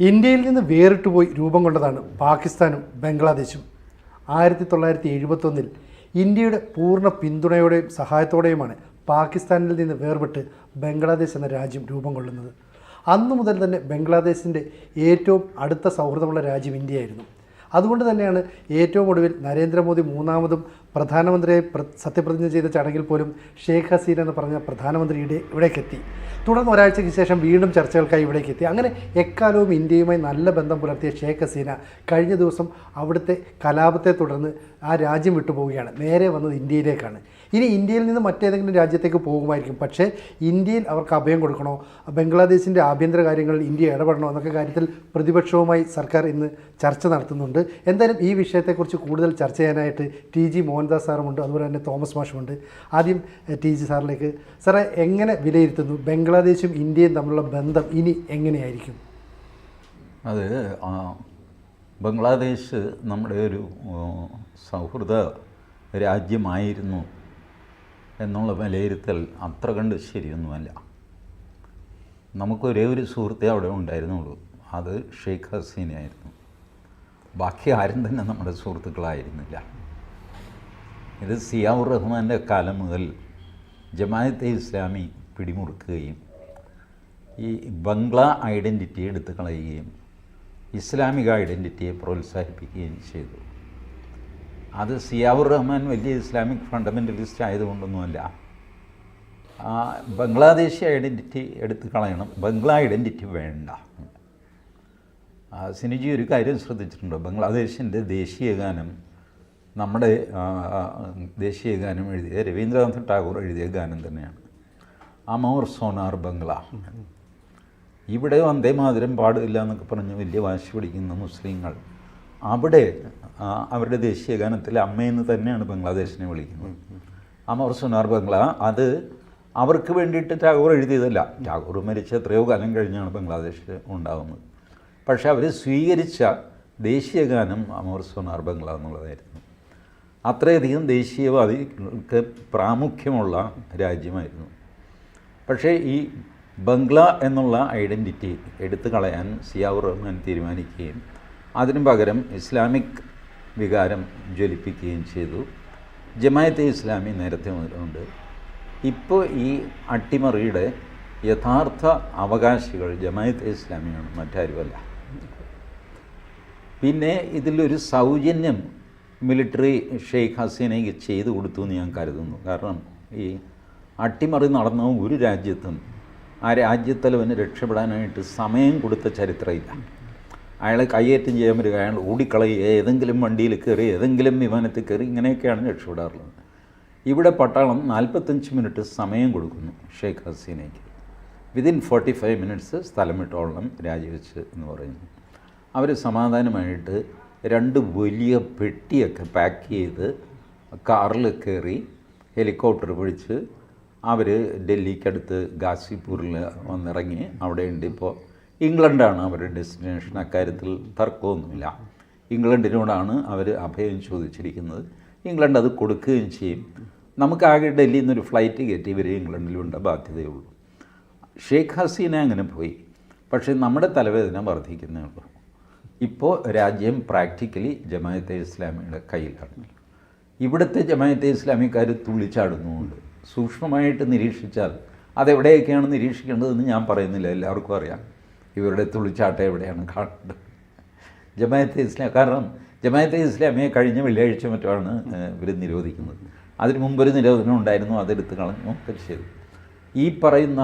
ഇന്ത്യയിൽ നിന്ന് വേറിട്ട് പോയി രൂപം കൊണ്ടതാണ് പാകിസ്ഥാനും ബംഗ്ലാദേശും. ആയിരത്തി തൊള്ളായിരത്തി എഴുപത്തൊന്നിൽ ഇന്ത്യയുടെ പൂർണ പിന്തുണയോടെയും സഹായത്തോടെയുമാണ് പാകിസ്ഥാനിൽ നിന്ന് വേർപെട്ട് ബംഗ്ലാദേശ് എന്ന രാജ്യം രൂപം കൊള്ളുന്നത്. അന്നു മുതൽ തന്നെ ബംഗ്ലാദേശിന്റെ ഏറ്റവും അടുത്ത സൗഹൃദമുള്ള രാജ്യം ഇന്ത്യയായിരുന്നു. അതുകൊണ്ട് തന്നെയാണ് ഏറ്റവും ഒടുവിൽ നരേന്ദ്രമോദി മൂന്നാമതും പ്രധാനമന്ത്രിയെ പ്ര- സത്യപ്രതിജ്ഞ ചെയ്ത ചടങ്ങിൽ പോലും ഷെയ്ഖ് ഹസീന എന്ന് പറഞ്ഞ പ്രധാനമന്ത്രി ഇവിടെ ഇവിടേക്ക് എത്തി തുടർന്ന് ഒരാഴ്ചയ്ക്ക് ശേഷം വീണ്ടും ചർച്ചകൾക്കായി ഇവിടേക്ക് എത്തി അങ്ങനെ എക്കാലവും ഇന്ത്യയുമായി നല്ല ബന്ധം പുലർത്തിയ ഷെയ്ഖ് ഹസീന കഴിഞ്ഞ ദിവസം അവിടുത്തെ കലാപത്തെ തുടർന്ന് ആ രാജ്യം വിട്ടുപോവുകയാണ്. നേരെ വന്നത് ഇന്ത്യയിലേക്കാണ്. ഇനി ഇന്ത്യയിൽ നിന്ന് മറ്റേതെങ്കിലും രാജ്യത്തേക്ക് പോകുമായിരിക്കും. പക്ഷേ ഇന്ത്യയിൽ അവർക്ക് അഭയം കൊടുക്കണോ? ബംഗ്ലാദേശിന്റെ ആഭ്യന്തര കാര്യങ്ങളിൽ ഇന്ത്യ ഇടപെടണോ? എന്നൊക്കെ കാര്യത്തിൽ പ്രതിപക്ഷവുമായി സർക്കാർ ഇന്ന് ചർച്ച നടത്തുന്നുണ്ട്. എന്തായാലും ഈ വിഷയത്തെക്കുറിച്ച് കൂടുതൽ ചർച്ച ചെയ്യാനായിട്ട് ടി ജി മോഹൻദാസ് സാറുമുണ്ട് അതുപോലെ തന്നെ തോമസ് മാഷുമുണ്ട് ആദ്യം ടി ജി സാറിലേക്ക്. സാറേ എങ്ങനെ വിലയിരുത്തുന്നു? ബംഗ്ലാദേശും ഇന്ത്യയും തമ്മിലുള്ള ബന്ധം ഇനി എങ്ങനെയായിരിക്കും? അത് ബംഗ്ലാദേശ് നമ്മുടെ ഒരു സൗഹൃദ രാജ്യമായിരുന്നു. എന്നുള്ള വിലയിരുത്തൽ അത്ര കണ്ട് ശരിയൊന്നുമല്ല. നമുക്ക് ഒരേ സുഹൃത്തെ അവിടെ ഉണ്ടായിരുന്നുള്ളൂ. അത് ഷെയ്ഖ് ഹസീനയായിരുന്നു ബാക്കി ആരും തന്നെ നമ്മുടെ സുഹൃത്തുക്കളായിരുന്നില്ല. ഇത് സിയാവുർ റഹ്മാന്റെ കാലം മുതൽ ജമാഅത്തെ ഇസ്ലാമി പിടിമുറുക്കുകയും ഈ ബംഗ്ല ഐഡന്റിറ്റി എടുത്തു കളയുകയും ഇസ്ലാമിക ഐഡന്റിറ്റിയെ പ്രോത്സാഹിപ്പിക്കുകയും ചെയ്തു. അത് സിയാവുർ റഹ്മാൻ വലിയ ഇസ്ലാമിക് ഫണ്ടമെന്റലിസ്റ്റ് ആയതുകൊണ്ടൊന്നുമല്ല. ബംഗ്ലാദേശി ഐഡന്റിറ്റി എടുത്ത് കളയണം. ബംഗ്ല ഐഡന്റിറ്റി വേണ്ട. സിനിജി ഒരു കാര്യം ശ്രദ്ധിച്ചിട്ടുണ്ടോ. ബംഗ്ലാദേശിന്റെ ദേശീയ ഗാനം നമ്മുടെ ദേശീയ ഗാനം എഴുതിയ രവീന്ദ്രനാഥ് ടാഗോർ എഴുതിയ ഗാനം തന്നെയാണ്. അമോർ സോനാർ ബംഗ്ല. ഇവിടെ വന്ദേ മാതരം പാടില്ല എന്നൊക്കെ പറഞ്ഞ് വലിയ വാശി പിടിക്കുന്ന മുസ്ലിങ്ങൾ. അവിടെ അവരുടെ ദേശീയ ഗാനത്തിൽ അമ്മയെന്ന് തന്നെയാണ് ബംഗ്ലാദേശിനെ വിളിക്കുന്നത്. അമർ സുനാർ ബംഗ്ല. അത് അവർക്ക് വേണ്ടിയിട്ട് ടാഗോർ എഴുതിയതല്ല. ടാഗോർ മരിച്ച എത്രയോ കാലം കഴിഞ്ഞാണ് ബംഗ്ലാദേശിൽ ഉണ്ടാകുന്നത് പക്ഷേ അവർ സ്വീകരിച്ച ദേശീയ ഗാനം അമോർ സോനാർ ബംഗ്ല എന്നുള്ളതായിരുന്നു. അത്രയധികം ദേശീയവാദികൾക്ക് പ്രാമുഖ്യമുള്ള രാജ്യമായിരുന്നു. പക്ഷേ ഈ ബംഗ്ല എന്നുള്ള ഐഡന്റിറ്റി എടുത്തു കളയാൻ സിയാവുർ റഹ്മാൻ തീരുമാനിക്കുകയും അതിനു പകരം ഇസ്ലാമിക് വികാരം ജ്വലിപ്പിക്കുകയും ചെയ്തു. ജമായത്തെ ഇസ്ലാമി നേരത്തെ മുതലുണ്ട് ഇപ്പോൾ ഈ അട്ടിമറിയുടെ യഥാർത്ഥ അവകാശികൾ ജമായത്തെ ഇസ്ലാമിയാണ് മറ്റാരുമല്ല. പിന്നെ ഇതിലൊരു സൗജന്യം മിലിറ്ററി ഷെയ്ഖ് ഹസീനയ്ക്ക് ചെയ്തു കൊടുത്തു എന്ന് ഞാൻ കരുതുന്നു. കാരണം ഈ അട്ടിമറി നടന്ന ഒരു രാജ്യത്തും ആ രാജ്യത്തലവന് രക്ഷപ്പെടാനായിട്ട് സമയം കൊടുത്ത ചരിത്രമില്ല. അയാളെ കയ്യേറ്റം ചെയ്യാൻ വരിക അയാൾ ഓടിക്കളയുക ഏതെങ്കിലും വണ്ടിയിൽ കയറി ഏതെങ്കിലും വിമാനത്തിൽ കയറി ഇങ്ങനെയൊക്കെയാണ് രക്ഷപ്പെടാറുള്ളത് ഇവിടെ പട്ടാളം നാൽപ്പത്തഞ്ച് മിനിറ്റ് സമയം കൊടുക്കുന്നു ഷെയ്ഖ് ഹസീനയ്ക്ക്. വിതിൻ ഫോർട്ടി ഫൈവ് മിനിറ്റ്സ് സ്ഥലം വിട്ടോളണം രാജിവെച്ച് എന്ന് പറയുന്നു. അവർ സമാധാനമായിട്ട് രണ്ട് വലിയ പെട്ടിയൊക്കെ പാക്ക് ചെയ്ത് കാറിൽ കയറി ഹെലികോപ്റ്റർ പിടിച്ച് അവർ ഡൽഹിക്കടുത്ത് ഗാസിപൂരിൽ വന്നിറങ്ങി അവിടെയുണ്ട് ഇപ്പോൾ ഇംഗ്ലണ്ടാണ് അവരുടെ ഡെസ്റ്റിനേഷൻ. അക്കാര്യത്തിൽ തർക്കമൊന്നുമില്ല. ഇംഗ്ലണ്ടിനോടാണ് അവർ അഭയം ചോദിച്ചിരിക്കുന്നത്. ഇംഗ്ലണ്ട് അത് കൊടുക്കുകയും ചെയ്യും. നമുക്കാകെ ഡൽഹിയിൽ നിന്നൊരു ഫ്ലൈറ്റ് കയറ്റി ഇവരെ ഇംഗ്ലണ്ടിലുണ്ട ബാധ്യതയുള്ളൂ. ഷെയ്ഖ് ഹസീന അങ്ങനെ പോയി. പക്ഷേ നമ്മുടെ തലവേദന വർദ്ധിക്കുന്നേ ഉള്ളൂ. ഇപ്പോൾ രാജ്യം പ്രാക്ടിക്കലി ജമായത്തെ ഇസ്ലാമിയുടെ കയ്യിലാണ്. ഇവിടുത്തെ ജമായത്തെ ഇസ്ലാമിക്കാർ തുള്ളിച്ചാടുന്നുമുണ്ട്. സൂക്ഷ്മമായിട്ട് നിരീക്ഷിച്ചാൽ അതെവിടെയൊക്കെയാണ് നിരീക്ഷിക്കേണ്ടതെന്ന് ഞാൻ പറയുന്നില്ല എല്ലാവർക്കും അറിയാം. ഇവരുടെ തുളിച്ചാട്ടം എവിടെയാണ് കാണേണ്ടത്? ജമായത്തെ ഇസ്ലാം കാരണം ജമായത്തെ ഇസ്ലാമിയെ കഴിഞ്ഞ വെള്ളിയാഴ്ച മറ്റുമാണ് ഇവർ നിരോധിക്കുന്നത്. അതിന് മുമ്പൊരു നിരോധനം ഉണ്ടായിരുന്നു അതെടുത്ത് കളഞ്ഞു ഒക്കെ ഈ പറയുന്ന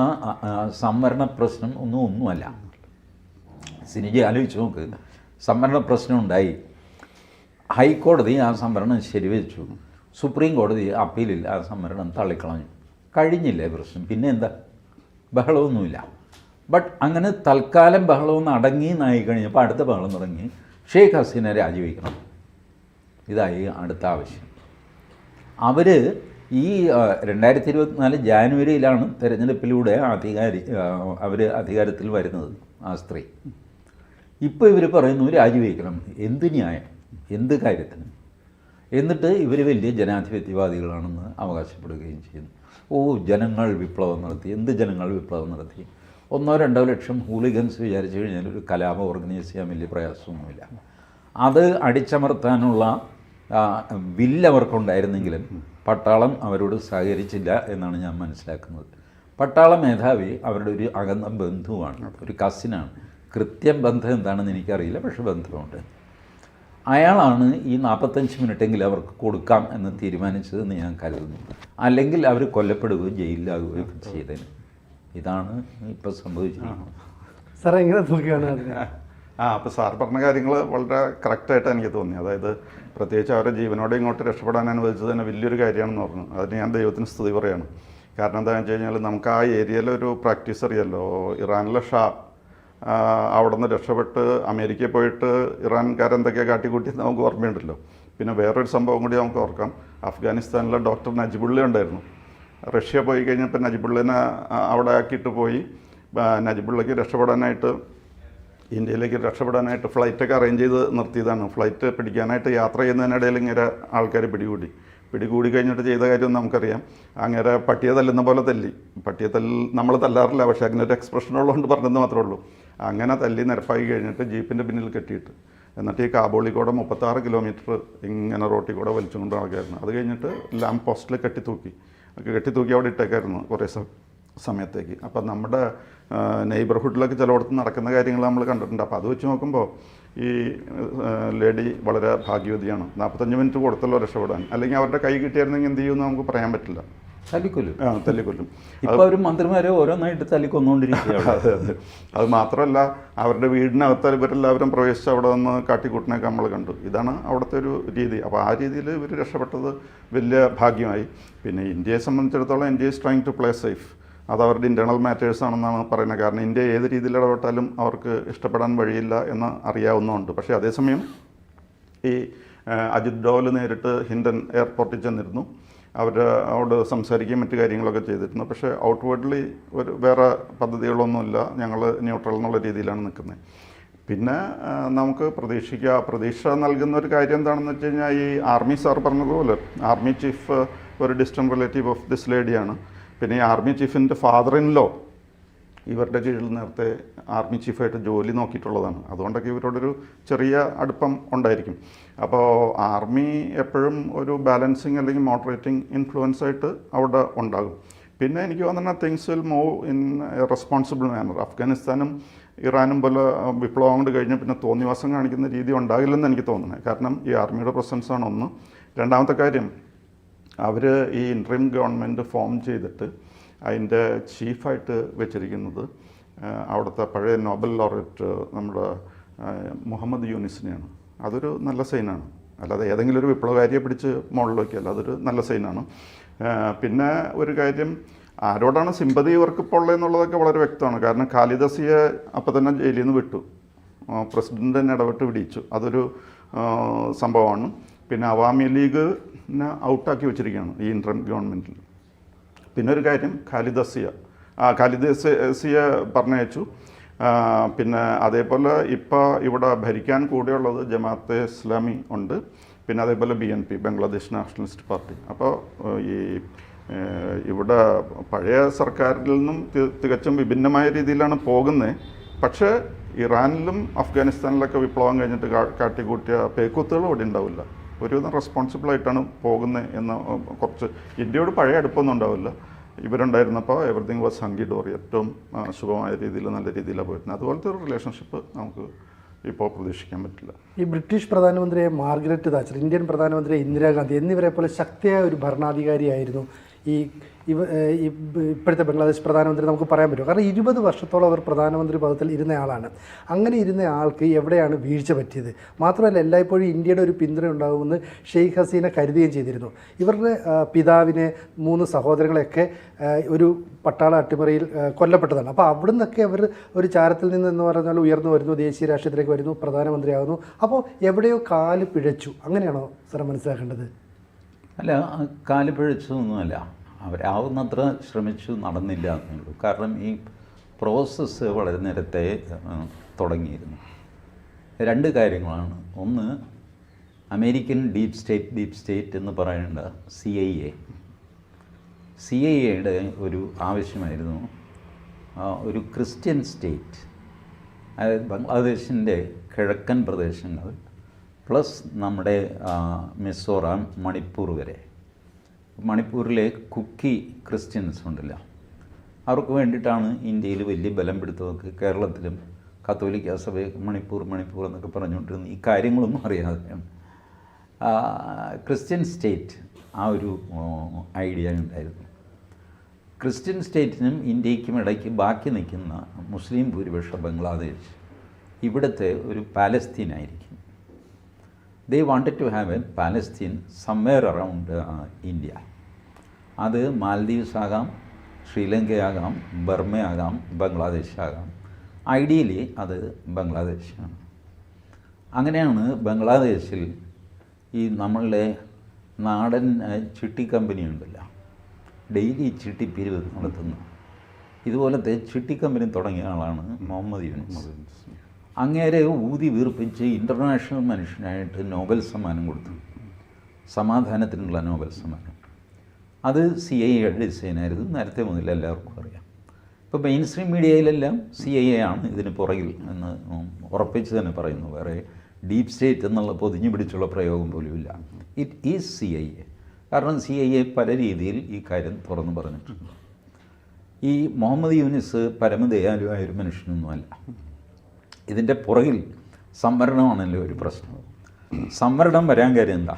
സംവരണ പ്രശ്നം ഒന്നും ഒന്നുമല്ല. സിനിജി ആലോചിച്ച് നോക്ക്. സംവരണ പ്രശ്നം ഉണ്ടായി. ഹൈക്കോടതി ആ സംവരണം ശരിവെച്ചു. സുപ്രീം കോടതി അപ്പീലിൽ ആ സംവരണം തള്ളിക്കളഞ്ഞു. കഴിഞ്ഞില്ലേ പ്രശ്നം? പിന്നെ എന്താ? ബഹളമൊന്നുമില്ല. ബട്ട് അങ്ങനെ തൽക്കാലം ബഹളമൊന്നും അടങ്ങി എന്നായി കഴിഞ്ഞപ്പോൾ അടുത്ത ബഹളം തുടങ്ങി. ഷെയ്ഖ് ഹസീന രാജിവെക്കണം. ഇതായി അടുത്ത ആവശ്യം. അവർ ഈ രണ്ടായിരത്തി ഇരുപത്തിനാല് ജാനുവരിയിലാണ് തെരഞ്ഞെടുപ്പിലൂടെ അധികാരി അവർ അധികാരത്തിൽ വരുന്നത് ആ സ്ത്രീ. ഇപ്പോൾ ഇവർ പറയുന്നു രാജിവെക്കണം. എന്ത് ന്യായം? എന്ത് കാര്യത്തിന്? എന്നിട്ട് ഇവർ വലിയ ജനാധിപത്യവാദികളാണെന്ന് അവകാശപ്പെടുകയും ചെയ്യുന്നു. ഓ ജനങ്ങൾ വിപ്ലവം നടത്തി. എന്ത് ജനങ്ങൾ വിപ്ലവം നടത്തി? ഒന്നോ രണ്ടോ ലക്ഷം ഹൂളിഗൻസ് വിചാരിച്ചു കഴിഞ്ഞാൽ ഒരു കലാപം ഓർഗനൈസ് ചെയ്യാൻ വലിയ പ്രയാസമൊന്നുമില്ല. അത് അടിച്ചമർത്താനുള്ള വില്ല് അവർക്കുണ്ടായിരുന്നെങ്കിലും പട്ടാളം അവരോട് സഹകരിച്ചില്ല എന്നാണ് ഞാൻ മനസ്സിലാക്കുന്നത്. പട്ടാള മേധാവി അവരുടെ ഒരു അകന്ന ബന്ധുവാണ് ഒരു കസിനാണ് കൃത്യം ബന്ധം എന്താണെന്ന് എനിക്കറിയില്ല പക്ഷെ ബന്ധമുണ്ട്. അയാളാണ് ഈ നാൽപ്പത്തഞ്ച് മിനിറ്റെങ്കിലും അവർക്ക് കൊടുക്കാം എന്ന് തീരുമാനിച്ചതെന്ന് ഞാൻ കരുതുന്നു. അല്ലെങ്കിൽ അവർ കൊല്ലപ്പെടുകയോ ജയിലിലാകുകയോ ചെയ്തേനെ. ഇതാണ് ഇപ്പോൾ സംഭവിച്ചിരിക്കുന്നത്. സാർ എങ്ങനെ നോക്കുകയാണ് അതിനെ ആ അപ്പോൾ സാർ പറഞ്ഞ കാര്യങ്ങൾ വളരെ കറക്റ്റായിട്ട് എനിക്ക് തോന്നി. അതായത് പ്രത്യേകിച്ച് അവരെ ജീവനോടെ ഇങ്ങോട്ട് രക്ഷപ്പെടാൻ അനുവദിച്ചത് തന്നെ വലിയൊരു കാര്യമാണെന്ന് പറഞ്ഞു. അതിന് ഞാൻ ദൈവത്തിന് സ്തുതി പറയാണ്. കാരണം എന്താണെന്ന് വെച്ച് കഴിഞ്ഞാൽ നമുക്ക് ആ ഏരിയയിലൊരു പ്രാക്ടീസ് അറിയാമല്ലോ ഇറാനിലെ ഷാ അവിടെ നിന്ന് രക്ഷപ്പെട്ട് അമേരിക്കയിൽ പോയിട്ട് ഇറാൻകാരെന്തൊക്കെയാണ് കാട്ടിക്കൂട്ടി നമുക്ക് ഓർമ്മയുണ്ടല്ലോ. പിന്നെ വേറൊരു സംഭവം കൂടി നമുക്ക് ഓർക്കാം. അഫ്ഗാനിസ്ഥാനിലെ ഡോക്ടർ നജിബുള്ളി ഉണ്ടായിരുന്നു. റഷ്യ പോയി കഴിഞ്ഞപ്പോൾ നജിബുള്ളിനെ അവിടെ ആക്കിയിട്ട് പോയി. നജിബുള്ളയ്ക്ക് രക്ഷപ്പെടാനായിട്ട് ഇന്ത്യയിലേക്ക് രക്ഷപ്പെടാനായിട്ട് ഫ്ലൈറ്റൊക്കെ അറേഞ്ച് ചെയ്ത് നിർത്തിയതാണ്. ഫ്ലൈറ്റ് പിടിക്കാനായിട്ട് യാത്ര ചെയ്യുന്നതിനിടയിൽ ഇങ്ങനെ ആൾക്കാർ പിടികൂടി. പിടികൂടി കഴിഞ്ഞിട്ട് ചെയ്ത കാര്യം നമുക്കറിയാം. അങ്ങനെ പട്ടിയെ തല്ലുന്ന പോലെ തല്ലി. പട്ടിയെ തല്ല നമ്മൾ തല്ലാറില്ല പക്ഷേ അങ്ങനെ ഒരു എക്സ്പ്രഷൻ ഉള്ളതുകൊണ്ട് പറഞ്ഞെന്ന് മാത്രമേ ഉള്ളൂ. അങ്ങനെ തല്ലി നിരപ്പാക്കി കഴിഞ്ഞിട്ട് ജീപ്പിന്റെ പിന്നിൽ കെട്ടിയിട്ട്. എന്നിട്ട് ഈ കാബോളി കൂടെ മുപ്പത്താറ് കിലോമീറ്റർ ഇങ്ങനെ റോട്ടിൽ കൂടെ വലിച്ചുകൊണ്ട് നടക്കുകയായിരുന്നു. അത് കഴിഞ്ഞിട്ട് ലാമ്പ് പോസ്റ്റിൽ കെട്ടിത്തൂക്കി കെട്ടിത്തൂക്കി അവിടെ ഇട്ടേക്കായിരുന്നു കുറേ സമയത്തേക്ക്. അപ്പം നമ്മുടെ നെയ്ബർഹുഡിലൊക്കെ ചിലയിടത്ത് നടക്കുന്ന കാര്യങ്ങൾ നമ്മൾ കണ്ടിട്ടുണ്ട്. അപ്പോൾ അത് വെച്ച് നോക്കുമ്പോൾ ഈ ലേഡി വളരെ ഭാഗ്യവതിയാണ്. നാൽപ്പത്തഞ്ച് മിനിറ്റ് കൊടുത്തല്ലോ രക്ഷപ്പെടാൻ. അല്ലെങ്കിൽ അവരുടെ കൈ കിട്ടിയായിരുന്നെങ്കിൽ എന്ത് ചെയ്യുമെന്ന് നമുക്ക് പറയാൻ പറ്റില്ല. തല്ലിക്കൊല്ലും. ആ തല്ലിക്കൊല്ലും. ഇപ്പോൾ അവർ മന്ത്രിമാരെ ഓരോന്നായിട്ട് തല്ലിക്കൊന്നുകൊണ്ടിരിക്കുകയാണ് അതെ അതെ. അത് മാത്രമല്ല അവരുടെ വീടിനകത്ത് ഇവരെല്ലാവരും പ്രവേശിച്ച് അവിടെ നിന്ന് കാട്ടിക്കൂട്ടിനൊക്കെ നമ്മൾ കണ്ടു. ഇതാണ് അവിടുത്തെ ഒരു രീതി. അപ്പോൾ ആ രീതിയിൽ ഇവർ രക്ഷപ്പെട്ടത് വലിയ ഭാഗ്യമായി. പിന്നെ ഇന്ത്യയെ സംബന്ധിച്ചിടത്തോളം India is trying to play safe അത് അവരുടെ ഇന്റേർണൽ മാറ്റേഴ്സ് ആണെന്നാണ് പറയുന്നത്. കാരണം ഇന്ത്യ ഏത് രീതിയിൽ ഇടപെട്ടാലും അവർക്ക് ഇഷ്ടപ്പെടാൻ വഴിയില്ല എന്ന് അറിയാവുന്നതുണ്ട് പക്ഷേ അതേസമയം ഈ അജിത് ഡോവൽ നേരിട്ട് ഹിൻഡൻ എയർപോർട്ടിൽ ചെന്നിരുന്നു. അവർ അവിടെ സംസാരിക്കുകയും മറ്റു കാര്യങ്ങളൊക്കെ ചെയ്തിരുന്നു. പക്ഷേ ഔട്ട്വേർഡ്ലി ഒരു വേറെ പദ്ധതികളൊന്നുമില്ല. ഞങ്ങൾ ന്യൂട്രൽ എന്നുള്ള രീതിയിലാണ് നിൽക്കുന്നത്. പിന്നെ നമുക്ക് പ്രതീക്ഷിക്കുക പ്രതീക്ഷ നൽകുന്ന ഒരു കാര്യം എന്താണെന്ന് വെച്ച് കഴിഞ്ഞാൽ ഈ ആർമി സാർ പറഞ്ഞതുപോലെ ആർമി ചീഫ് ഒരു ഡിസ്റ്റൻ റിലേറ്റീവ് ഓഫ് ദിസ് ലേഡിയാണ് പിന്നെ ഈ ആർമി ചീഫിന്റെ ഫാദർ ഇൻ ലോ ഇവരുടെ കീഴിൽ നേരത്തെ ആർമി ചീഫായിട്ട് ജോലി നോക്കിയിട്ടുള്ളതാണ്. അതുകൊണ്ടൊക്കെ ഇവരോടൊരു ചെറിയ അടുപ്പം ഉണ്ടായിരിക്കും. അപ്പോൾ ആർമി എപ്പോഴും ഒരു ബാലൻസിങ് അല്ലെങ്കിൽ മോഡറേറ്റിംഗ് ഇൻഫ്ലുവൻസ് ആയിട്ട് അവിടെ ഉണ്ടാകും. പിന്നെ എനിക്ക് തോന്നുന്ന things will move in responsible manner അഫ്ഗാനിസ്ഥാനും ഇറാനും പോലെ വിപ്ലവം കൊണ്ട് കഴിഞ്ഞ് പിന്നെ തോന്നിവാസം കാണിക്കുന്ന രീതി ഉണ്ടാകില്ലെന്ന് എനിക്ക് തോന്നുന്നത് കാരണം ഈ ആർമിയുടെ പ്രസൻസ് ആണ് ഒന്ന്. രണ്ടാമത്തെ കാര്യം അവർ ഈ ഇൻട്രീം ഗവൺമെന്റ് ഫോം ചെയ്തിട്ട് അതിന്റെ ചീഫായിട്ട് വെച്ചിരിക്കുന്നത് അവിടുത്തെ പഴയ നോബൽ ലോറേറ്റ് നമ്മുടെ മുഹമ്മദ് യൂനിസിനെയാണ്. അതൊരു നല്ല സൈനാണ്. അല്ലാതെ ഏതെങ്കിലും ഒരു വിപ്ലവകാരിയെ പിടിച്ച് മുകളിൽ അതൊരു നല്ല സൈനാണ്. പിന്നെ ഒരു കാര്യം ആരോടാണ് സിമ്പതി ഇവർക്ക് ഇപ്പോൾ ഉള്ളതെന്നുള്ളതൊക്കെ വളരെ വ്യക്തമാണ്. കാരണം ഖാലിദസിയെ അപ്പം തന്നെ ജയിലിൽ നിന്ന് വിട്ടു. പ്രസിഡന്റ് തന്നെ ഇടപെട്ട് പിടിച്ചു. അതൊരു സംഭവമാണ്. പിന്നെ അവാമി ലീഗിനെ ഔട്ടാക്കി വെച്ചിരിക്കുകയാണ് ഈ ഇൻട്രം ഗവൺമെന്റിൽ പിന്നെ ഒരു കാര്യം ഖാലിദസിയ. ആ ഖാലിദസിയ പറഞ്ഞയച്ചു. പിന്നെ അതേപോലെ ഇപ്പോൾ ഇവിടെ ഭരിക്കാൻ കൂടെയുള്ളത് ജമാഅത്തെ ഇസ്ലാമി ഉണ്ട്. പിന്നെ അതേപോലെ B N P Bangladesh Nationalist Party. അപ്പോൾ ഈ ഇവിടെ പഴയ സർക്കാരിൽ നിന്നും തികച്ചും വിഭിന്നമായ രീതിയിലാണ് പോകുന്നത് പക്ഷേ ഇറാനിലും അഫ്ഗാനിസ്ഥാനിലൊക്കെ വിപ്ലവം കഴിഞ്ഞിട്ട് കാട്ടിക്കൂട്ടിയ പേക്കൂത്തുകൾ ഇവിടെ ഉണ്ടാവില്ല. ഒരുവിധം റെസ്പോൺസിബിളായിട്ടാണ് പോകുന്നത് എന്ന് കുറച്ച് ഇന്ത്യയോട് പഴയ അടുപ്പമൊന്നും ഉണ്ടാവില്ല. ഇവരുണ്ടായിരുന്നപ്പോൾ എവറിത്തിങ് വാസ് ഹങ്കി ഡോറി ഏറ്റവും ശുഭമായ രീതിയിൽ നല്ല രീതിയിലാണ് പോയിരുന്നത്. അതുപോലത്തെ ഒരു റിലേഷൻഷിപ്പ് നമുക്ക് ഇപ്പോൾ പ്രതീക്ഷിക്കാൻ പറ്റില്ല. ഈ ബ്രിട്ടീഷ് പ്രധാനമന്ത്രിയെ മാർഗരറ്റ് താച്ചർ ഇന്ത്യൻ പ്രധാനമന്ത്രി ഇന്ദിരാഗാന്ധി എന്നിവരെ പോലെ ശക്തിയായ ഒരു ഭരണാധികാരിയായിരുന്നു ഈ ഇവ ഇപ്പോഴത്തെ ബംഗ്ലാദേശ് പ്രധാനമന്ത്രി നമുക്ക് പറയാൻ പറ്റും. കാരണം ഇരുപത് വർഷത്തോളം അവർ പ്രധാനമന്ത്രി പദത്തിൽ ഇരുന്നയാളാണ്. അങ്ങനെ ഇരുന്ന ആൾക്ക് എവിടെയാണ് വീഴ്ച പറ്റിയത്? മാത്രമല്ല എല്ലായ്പ്പോഴും ഇന്ത്യയുടെ ഒരു പിന്തുണ ഉണ്ടാകുമെന്ന് ഷെയ്ഖ് ഹസീന കരുതുകയും ചെയ്തിരുന്നു. ഇവരുടെ പിതാവിനെ മൂന്ന് സഹോദരങ്ങളെയൊക്കെ ഒരു പട്ടാള അട്ടിമറിയിൽ കൊല്ലപ്പെട്ടതാണ്. അപ്പോൾ അവിടെ നിന്നൊക്കെ അവർ ഒരു ചാരത്തിൽ നിന്ന് എന്ന് പറഞ്ഞാൽ ഉയർന്നു വരുന്നു ദേശീയ രാഷ്ട്രീയത്തിലേക്ക് വരുന്നു പ്രധാനമന്ത്രിയാകുന്നു അപ്പോൾ എവിടെയോ കാൽ പിഴച്ചു. അങ്ങനെയാണോ സാർ മനസ്സിലാക്കേണ്ടത്? അല്ല കാൽ പിഴച്ചതൊന്നുമല്ല. അവരാവുന്നത്ര ശ്രമിച്ചു നടന്നില്ല എന്നുള്ളൂ. കാരണം ഈ പ്രോസസ്സ് വളരെ നേരത്തെ തുടങ്ങിയിരുന്നു. രണ്ട് കാര്യങ്ങളാണ്. ഒന്ന് American deep state deep state എന്ന് പറയേണ്ട C I A C I എയുടെ ഒരു ആവശ്യമായിരുന്നു. ഒരു ക്രിസ്ത്യൻ സ്റ്റേറ്റ് അതായത് ബംഗ്ലാദേശിന്റെ കിഴക്കൻ പ്രദേശങ്ങൾ പ്ലസ് നമ്മുടെ മിസോറാം മണിപ്പൂർ വരെ. മണിപ്പൂരിലെ കുക്കി ക്രിസ്ത്യൻസ് ഉണ്ടല്ലോ. അവർക്ക് വേണ്ടിയിട്ടാണ് ഇന്ത്യയിൽ വലിയ ബലം പിടുത്തമൊക്കെ കേരളത്തിലും കത്തോലിക്ക സഭ മണിപ്പൂർ മണിപ്പൂർ എന്നൊക്കെ പറഞ്ഞുകൊണ്ടിരുന്ന ഈ കാര്യങ്ങളൊന്നും അറിയാതെയാണ് ക്രിസ്ത്യൻ സ്റ്റേറ്റ് ആ ഒരു ഐഡിയ ഉണ്ടായിരുന്നു. ക്രിസ്ത്യൻ സ്റ്റേറ്റിനും ഇന്ത്യക്കും ഇടയ്ക്ക് ബാക്കി നിൽക്കുന്ന മുസ്ലിം ഭൂരിപക്ഷ ബംഗ്ലാദേശ് ഇവിടുത്തെ ഒരു പാലസ്തീൻ ആയിരിക്കും. They wanted to have a Palestine somewhere around India. അത് മാലദ്വീപ്സ് ആകാം ശ്രീലങ്കയാകാം ബർമയാകാം ബംഗ്ലാദേശ് ആകാം ഐഡിയലി അത് ബംഗ്ലാദേശാണ്. അങ്ങനെയാണ് ബംഗ്ലാദേശിൽ ഈ നമ്മളുടെ നാടൻ ചിട്ടി കമ്പനി ഉണ്ടല്ലോ ഡെയിലി ചിട്ടി പിരിവ് നടത്തുന്നു. ഇതുപോലത്തെ ചിട്ടി കമ്പനി തുടങ്ങിയ ആളാണ് മുഹമ്മദ് യൂനിസ്. അങ്ങേരെ ഊതി വീർപ്പിച്ച് ഇന്റർനാഷണൽ മനുഷ്യനായിട്ട് നോബൽ സമ്മാനം കൊടുത്തു. സമാധാനത്തിനുള്ള നോബൽ സമ്മാനം. അത് സി ഐ എയുടെ ഡിസൈനായിരുന്നു നേരത്തെ മുതൽ എല്ലാവർക്കും അറിയാം. ഇപ്പോൾ മെയിൻ സ്ട്രീം മീഡിയയിലെല്ലാം സി ഐ എ ആണ് ഇതിന് പുറകിൽ എന്ന് ഉറപ്പിച്ച് തന്നെ പറയുന്നു. വേറെ ഡീപ് സ്റ്റേറ്റ് എന്നുള്ള പൊതിഞ്ഞു പിടിച്ചുള്ള പ്രയോഗം പോലും ഇല്ല. It is C I A കാരണം സി ഐ എ പല രീതിയിൽ ഈ കാര്യം തുറന്നു പറഞ്ഞിട്ടുണ്ട്. ഈ മുഹമ്മദ് യൂനിസ് പരമദയാലുവായ ഒരു മനുഷ്യനൊന്നുമല്ല. ഇതിന്റെ പുറകിൽ സംവരണമാണല്ലോ ഒരു പ്രശ്നം. സംവരണം വരാൻ കാര്യം എന്താ?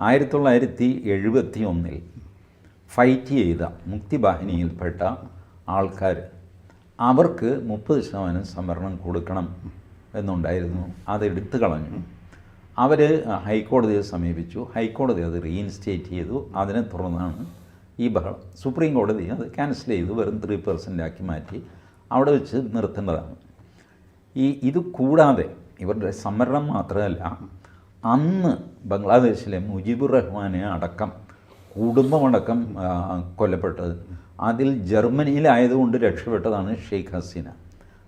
ആയിരത്തി തൊള്ളായിരത്തി എഴുപത്തി ഒന്നിൽ ഫൈറ്റ് ചെയ്ത മുക്തിവാഹിനിയിൽപ്പെട്ട ആൾക്കാർ അവർക്ക് മുപ്പത് ശതമാനം സംവരണം കൊടുക്കണം എന്നുണ്ടായിരുന്നു. അത് എടുത്തു കളഞ്ഞു. അവർ ഹൈക്കോടതിയെ സമീപിച്ചു. ഹൈക്കോടതി അത് റീഇൻസ്റ്റേറ്റ് ചെയ്തു. അതിനെ തുടർന്നാണ് ഈ ബഹളം സുപ്രീം കോടതി അത് ക്യാൻസൽ ചെയ്തു. വെറും ത്രീ പെർസെന്റ് ആക്കി മാറ്റി. അവിടെ വെച്ച് നിർത്തേണ്ടതാണ് ഈ ഇത് കൂടാതെ ഇവരുടെ സംവരണം മാത്രമല്ല അന്ന് ബംഗ്ലാദേശിലെ മുജീബുർ റഹ്മാനെ അടക്കം കുടുംബമടക്കം കൊല്ലപ്പെട്ടത്. അതിൽ ജർമ്മനിയിലായതുകൊണ്ട് രക്ഷപ്പെട്ടതാണ് ഷെയ്ഖ് ഹസീന.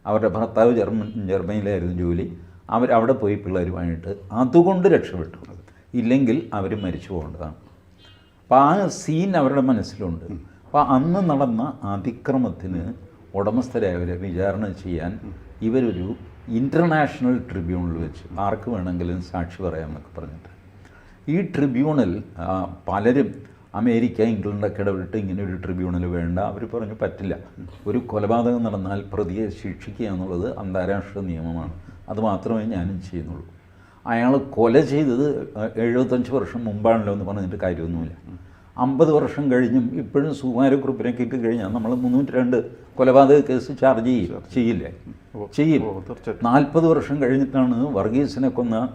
അവരുടെ ഭർത്താവ് ജർമ്മൻ ജർമ്മനിയിലായിരുന്നു ജോലി. അവർ അവിടെ പോയി പിള്ളേരുമായിട്ട് അതുകൊണ്ട് രക്ഷപ്പെട്ടു. ഇല്ലെങ്കിൽ അവർ മരിച്ചു പോകേണ്ടതാണ്. അപ്പോൾ ആ സീൻ അവരുടെ മനസ്സിലുണ്ട്. അപ്പോൾ അന്ന് നടന്ന അതിക്രമത്തിന് ഉടമസ്ഥരായവരെ വിചാരണ ചെയ്യാൻ ഇവരൊരു ഇന്റർനാഷണൽ ട്രിബ്യൂണൽ വെച്ച് ആർക്ക് വേണമെങ്കിലും സാക്ഷി പറയാമെന്നൊക്കെ പറഞ്ഞിട്ട്. ഈ ട്രിബ്യൂണൽ പലരും അമേരിക്ക ഇംഗ്ലണ്ടൊക്കെ ഇടപെട്ട് ഇങ്ങനെ ഒരു ട്രിബ്യൂണൽ വേണ്ട. അവർ പറഞ്ഞു പറ്റില്ല. ഒരു കൊലപാതകം നടന്നാൽ പ്രതിയെ ശിക്ഷിക്കുക എന്നുള്ളത് അന്താരാഷ്ട്ര നിയമമാണ്. അത് മാത്രമേ ഞാനും ചെയ്യുന്നുള്ളൂ. അയാൾ കൊല ചെയ്തത് എഴുപത്തഞ്ച് വർഷം മുമ്പാണല്ലോ എന്ന് പറഞ്ഞിട്ട് കാര്യമൊന്നുമില്ല. അമ്പത് വർഷം കഴിഞ്ഞും ഇപ്പോഴും സുകുമാരക്കുറിപ്പിനെ കിട്ടി കഴിഞ്ഞാൽ നമ്മൾ മുന്നൂറ്റി രണ്ട് കൊലപാതക കേസ് ചാർജ് ചെയ്യും. ചെയ്യില്ലേ? ചെയ്യും നാൽപ്പത് വർഷം കഴിഞ്ഞിട്ടാണ് വർഗീസിനെ കൊന്ന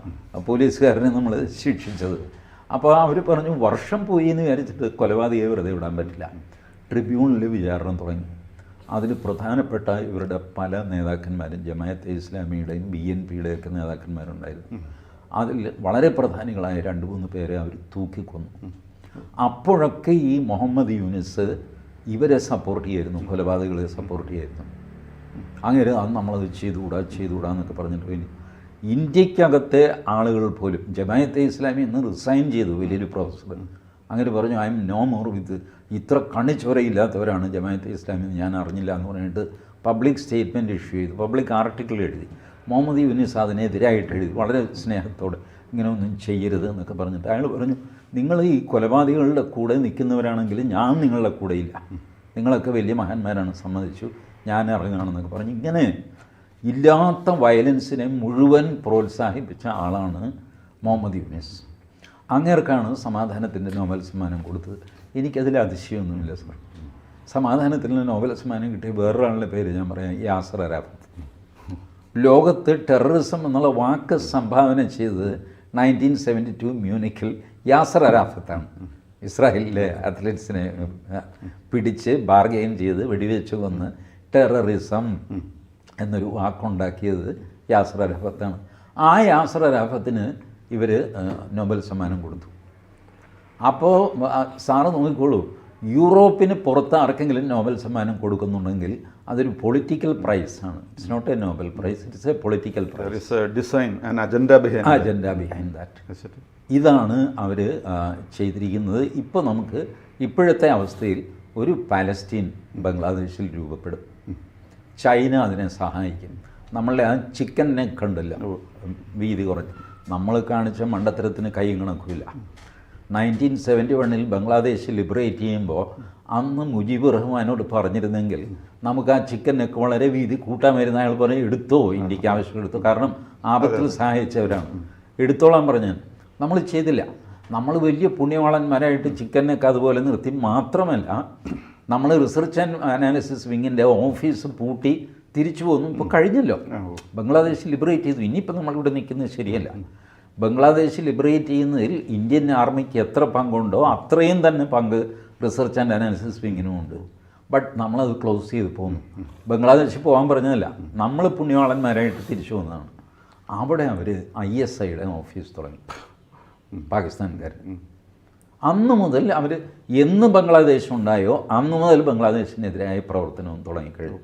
പോലീസുകാരനെ നമ്മൾ ശിക്ഷിച്ചത്. അപ്പോൾ അവർ പറഞ്ഞു വർഷം പോയി എന്ന് വിചാരിച്ചിട്ട് കൊലപാതകയെ വെറുതെ വിടാൻ പറ്റില്ല. ട്രിബ്യൂണലിൽ വിചാരണ തുടങ്ങി. അതിൽ പ്രധാനപ്പെട്ട ഇവരുടെ പല നേതാക്കന്മാരും ജമായത്തെ ഇസ്ലാമിയുടെയും ബി എൻ പിയുടെയൊക്കെ നേതാക്കന്മാരുണ്ടായിരുന്നു. അതിൽ വളരെ പ്രധാനികളായ രണ്ട് മൂന്ന് പേരെ അവർ തൂക്കിക്കൊന്നു. അപ്പോഴൊക്കെ ഈ മുഹമ്മദ് യൂനിസ് ഇവരെ സപ്പോർട്ട് ചെയ്യായിരുന്നു കൊലപാതകളെ സപ്പോർട്ട് ചെയ്യായിരുന്നു. അങ്ങനെ അത് നമ്മളത് ചെയ്തുകൂടാ ചെയ്തുകൂടാ എന്നൊക്കെ പറഞ്ഞിട്ട് ഇനി ഇന്ത്യക്കകത്തെ ആളുകൾ പോലും ജമായത്തെ ഇസ്ലാമി ഇന്ന് റിസൈൻ ചെയ്തു വലിയൊരു പ്രൊഫസർ അങ്ങനെ പറഞ്ഞു I am no more with ഇത്ര കണിച്ചൊരയില്ലാത്തവരാണ് ജമായത്തെ ഇസ്ലാമി ഞാൻ അറിഞ്ഞില്ല എന്ന് പറഞ്ഞിട്ട് പബ്ലിക് സ്റ്റേറ്റ്മെന്റ് ഇഷ്യൂ ചെയ്തു. പബ്ലിക് ആർട്ടിക്കിൾ എഴുതി. മുഹമ്മദ് യൂനിസ് അതിനെതിരായിട്ട് എഴുതി. വളരെ സ്നേഹത്തോടെ ഇങ്ങനെ ഒന്നും ചെയ്യരുത് എന്നൊക്കെ പറഞ്ഞിട്ട് അയാൾ പറഞ്ഞു നിങ്ങൾ ഈ കൊലപാതകളുടെ കൂടെ നിൽക്കുന്നവരാണെങ്കിൽ ഞാൻ നിങ്ങളുടെ കൂടെയില്ല നിങ്ങളൊക്കെ വലിയ മഹാന്മാരാണ് സമ്മതിച്ചു. ഞാൻ ഇറങ്ങുകയാണെന്നൊക്കെ പറഞ്ഞു. ഇങ്ങനെ ഇല്ലാത്ത വയലൻസിനെ മുഴുവൻ പ്രോത്സാഹിപ്പിച്ച ആളാണ് മുഹമ്മദ് യൂനിസ്. അങ്ങേർക്കാണ് സമാധാനത്തിന്റെ നോബൽ സമ്മാനം കൊടുത്തത്. എനിക്കതിൽ അതിശയമൊന്നുമില്ല സർ. സമാധാനത്തിന് നോബൽ സമ്മാനം കിട്ടിയ വേറൊരാളുടെ പേര് ഞാൻ പറയാം യാസർ അരാഫത്ത്. ലോകത്ത് ടെററിസം എന്നുള്ള വാക്ക് സംഭാവന ചെയ്തത് നയന്റീൻ സെവന്റി ടു മ്യൂണിക്കിൽ യാസർ അരാഫത്താണ്. ഇസ്രായേലിലെ അത്ലറ്റ്സിനെ പിടിച്ച് ബാർഗെയിൻ ചെയ്ത് വെടിവെച്ച് കൊന്ന് ടെററിസം. എന്നൊരു വാക്കുണ്ടാക്കിയത് യാസർ അരാഫത്താണ് ആ യാസർ അരാഫത്തിന് ഇവർ നോബൽ സമ്മാനം കൊടുത്തു. അപ്പോൾ സാറ് നോക്കിക്കോളൂ. യൂറോപ്പിന് പുറത്ത് ആർക്കെങ്കിലും നോബൽ സമ്മാനം കൊടുക്കുന്നുണ്ടെങ്കിൽ അതൊരു പൊളിറ്റിക്കൽ പ്രൈസ് ആണ്. It's not a Nobel prize it's a political prize. Design agenda it. Agenda behind that ഇതാണ് അവർ ചെയ്തിരിക്കുന്നത്. ഇപ്പോൾ നമുക്ക് ഇപ്പോഴത്തെ അവസ്ഥയിൽ ഒരു പാലസ്റ്റീൻ ബംഗ്ലാദേശിൽ രൂപപ്പെടും. ചൈന അതിനെ സഹായിക്കും. നമ്മളെ ആ ചിക്കൻ നെക്ക് ഉണ്ടല്ല വീതി കുറച്ച്. നമ്മൾ കാണിച്ച മണ്ടത്തരത്തിന് കൈയും കണക്കില്ല നയന്റീൻ സെവന്റി വണ്ണിൽ ബംഗ്ലാദേശ് ലിബറേറ്റ് ചെയ്യുമ്പോൾ അന്ന് മുജീബ് റഹ്മാനോട് പറഞ്ഞിരുന്നെങ്കിൽ നമുക്ക് ആ ചിക്കൻ നെക്ക് വളരെ വീതി കൂട്ടാൻ വരുന്ന അയാൾ പറഞ്ഞ് എടുത്തോ ഇന്ത്യയ്ക്ക് ആവശ്യം എടുത്തോ. കാരണം ആപത്തിൽ സഹായിച്ചവരാണ്. എടുത്തോളാൻ പറഞ്ഞു. നമ്മൾ ചെയ്തില്ല. നമ്മൾ വലിയ പുണ്യവാളന്മാരായിട്ട് ചിക്കൻ നെക്ക് അതുപോലെ നിർത്തി മാത്രമല്ല നമ്മൾ റിസർച്ച് ആൻഡ് അനാലിസിസ് വിങ്ങിന്റെ ഓഫീസ് പൂട്ടി തിരിച്ചു പോകുന്നു ഇപ്പോൾ കഴിഞ്ഞല്ലോ. ബംഗ്ലാദേശ് ലിബറേറ്റ് ചെയ്തു. ഇനിയിപ്പോൾ നമ്മളിവിടെ നിൽക്കുന്നത് ശരിയല്ല. ബംഗ്ലാദേശ് ലിബറേറ്റ് ചെയ്യുന്നതിൽ ഇന്ത്യൻ ആർമിക്ക് എത്ര പങ്കുണ്ടോ അത്രയും തന്നെ പങ്ക് റിസർച്ച് ആൻഡ് അനാലിസിസ് വിങ്ങിനും ഉണ്ട്. ബട്ട് നമ്മളത് ക്ലോസ് ചെയ്ത് പോന്നു. ബംഗ്ലാദേശിൽ പോകാൻ പറഞ്ഞതല്ല. നമ്മൾ പുണ്യവാളന്മാരായിട്ട് തിരിച്ചു വന്നതാണ്. അവിടെ അവർ ഐ എസ് ഐയുടെ ഓഫീസ് തുടങ്ങി. പാകിസ്ഥാൻകാർ അന്ന് മുതൽ അവർ എന്ന് ബംഗ്ലാദേശ് ഉണ്ടായോ അന്ന് മുതൽ ബംഗ്ലാദേശിനെതിരായ പ്രവർത്തനവും തുടങ്ങിക്കഴിഞ്ഞു.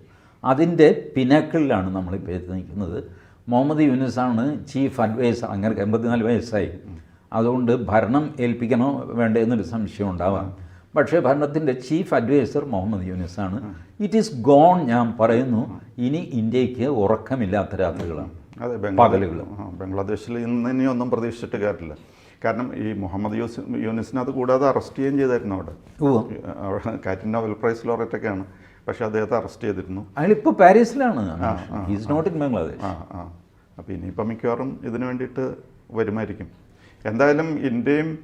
അതിന്റെ പിനാക്കിളിലാണ് നമ്മളിപ്പോൾ എത്തി നിൽക്കുന്നത്. മുഹമ്മദ് യൂനിസാണ് ചീഫ് അഡ്വൈസർ അങ്ങനെ എൺപത്തിനാല് വയസ്സായി. അതുകൊണ്ട് ഭരണം ഏൽപ്പിക്കണോ വേണ്ടേ എന്നൊരു സംശയം ഉണ്ടാവാം. പക്ഷേ ഭരണത്തിന്റെ ചീഫ് അഡ്വൈസർ മുഹമ്മദ് യൂനിസാണ്. ഇറ്റ് ഈസ് ഗോൺ ഞാൻ പറയുന്നു. ഇനി ഇന്ത്യയ്ക്ക് ഉറക്കമില്ലാത്ത രാത്രികളാണ്. അതെ പകലുകൾ ബംഗ്ലാദേശിൽ ഇന്ന് ഇനി ഒന്നും പ്രതീക്ഷിച്ചിട്ട് കാര്യമില്ല കാരണം ഈ മുഹമ്മദ് യൂസ് യൂനിസിനെ അത് കൂടാതെ അറസ്റ്റ് ചെയ്യുകയും ചെയ്തായിരുന്നു അവിടെ. കാറ്റിൻ നോവൽ പ്രൈസ് ലോറേറ്റൊക്കെയാണ്. പക്ഷേ അദ്ദേഹത്തെ അറസ്റ്റ് ചെയ്തിരുന്നു. അയാളിപ്പോൾ പാരീസിലാണ്. ഈസ് നോട്ട് ഇൻ ബംഗ്ലാദേശ് ആ ആ. അപ്പോൾ ഇനിയിപ്പോൾ മിക്കവാറും ഇതിനു വേണ്ടിയിട്ട് വരുമായിരിക്കും. എന്തായാലും ഇന്ത്യയും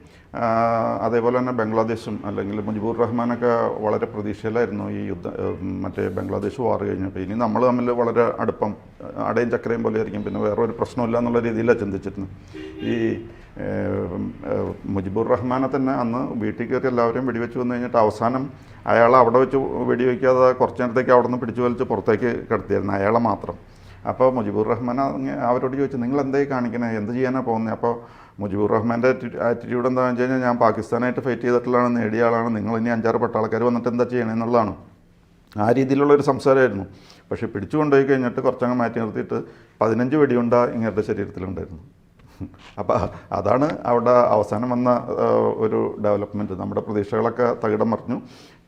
അതേപോലെ തന്നെ ബംഗ്ലാദേശും അല്ലെങ്കിൽ മുജിബുർ റഹ്മാനൊക്കെ വളരെ പ്രതീക്ഷയിലായിരുന്നു ഈ യുദ്ധ മറ്റേ ബംഗ്ലാദേശ് വാർ കഴിഞ്ഞപ്പോൾ ഇനി നമ്മൾ തമ്മിൽ വളരെ അടുപ്പം അടയും ചക്കരയും പോലെ ആയിരിക്കും. പിന്നെ വേറെ ഒരു പ്രശ്നമില്ല എന്നുള്ള രീതിയിലാണ് ചിന്തിച്ചിരുന്നത്. ഈ മുജിബുർ റഹ്മാനെ തന്നെ അന്ന് വീട്ടിൽ കയറി എല്ലാവരെയും വെടിവെച്ച് വന്നു കഴിഞ്ഞിട്ട് അവസാനം അയാൾ അവിടെ വെച്ച് വെടിവെക്കാതെ കുറച്ച് നേരത്തേക്ക് അവിടെ നിന്ന് പിടിച്ചു വലിച്ച് പുറത്തേക്ക് കിടത്തിയായിരുന്നു അയാളെ മാത്രം. അപ്പോൾ മുജിബുർ റഹ്മാൻ അവരോട് ചോദിച്ചു നിങ്ങൾ എന്തായി കാണിക്കണേ? എന്ത് ചെയ്യാനാണ് പോകുന്നത് അപ്പോൾ മുജിബുർ റഹ്മാന്റെ ആറ്റിറ്റ്യൂഡ് എന്താണെന്ന് വെച്ച് കഴിഞ്ഞാൽ ഞാൻ പാകിസ്ഥാനായിട്ട് ഫൈറ്റ് ചെയ്തിട്ടുള്ളതാണ് നേടിയ ആളാണ്. നിങ്ങൾ ഇനി അഞ്ചാറ് പട്ടാളക്കാർ വന്നിട്ട് എന്താ ചെയ്യണേ എന്നുള്ളതാണ്. ആ രീതിയിലുള്ളൊരു സംസാരമായിരുന്നു. പക്ഷേ പിടിച്ചു കൊണ്ടുപോയി കഴിഞ്ഞിട്ട് കുറച്ചങ്ങ് മാറ്റി നിർത്തിയിട്ട് പതിനഞ്ച് വെടിയുണ്ട ഇങ്ങേരുടെ ശരീരത്തിലുണ്ടായിരുന്നു. അപ്പോൾ അതാണ് അവിടെ അവസാനം വന്ന ഒരു ഡെവലപ്മെന്റ് നമ്മുടെ പ്രതീക്ഷകളൊക്കെ തകിടം മറിഞ്ഞു.